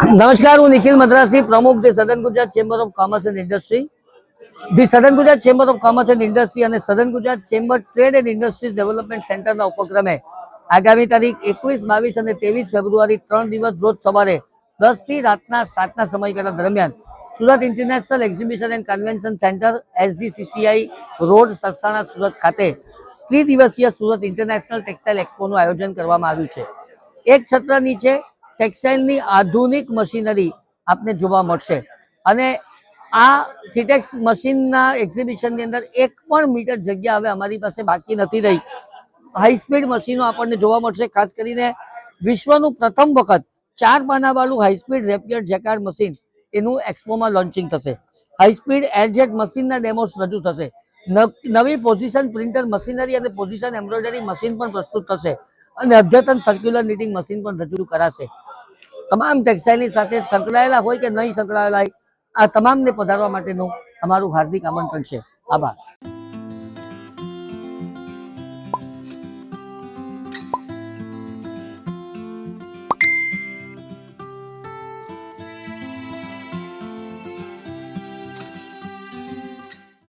નમસ્કાર, હું નિખિલ મદ્રાસી, પ્રમુખ the Southern Gujarat Chamber of Commerce and Industry. The Southern Gujarat Chamber of Commerce and Industry અને Southern Gujarat Chamber Trade and Industries Development સેન્ટરના ઉપક્રમે આગામી તારીખ એકવીસ, બાવીસ અને ત્રેવીસ ફેબ્રુઆરી ત્રણ દિવસ રોજ સવારે દસથી રાતના સાતના સમયગાળા દરમિયાન Surat International Exhibition and Convention Centre, SDCCI road, Sarsana, Surat ખાતે ત્રિદિવસીય સુરત ઇન્ટરનેશનલ ટેક્સટાઇલ એક્સપોનું આયોજન કરવામાં આવ્યું છે. એક છત્ર નીચે ટેક્સટાઇલની આધુનિક મશીનરી આપને જોવા મળશે. અને આ સિટેક્સ મશીનના એક્ઝિબિશનની અંદર એક પણ મીટર જગ્યા હવે અમારી પાસે બાકી નથી રહી. હાઈ સ્પીડ મશીનો આપણને જોવા મળશે, ખાસ કરીને વિશ્વનું પ્રથમ વખત ચાર પાનાવાળું high speed rapier jacquard machine એનું એક્સપોમાં લોન્ચિંગ થશે. હાઈ સ્પીડ એરજેટ મશીનના ડેમોસ રજૂ થશે. નવ- પોઝિશન પ્રિન્ટર મશીનરી અને પોઝિશન એમ્બ્રોઇડરી મશીન પણ પ્રસ્તુત થશે. અને અદ્યતન સર્ક્યુલર નીટિંગ મશીન પણ રજૂ કરાશે. તમામ ટેક્સટાઇલની સાથે સંકળાયેલા હોય કે નહીં સંકળાયેલા હોય આ તમામને પધારવા માટેનું અમારું હાર્દિક આમંત્રણ છે. આભાર.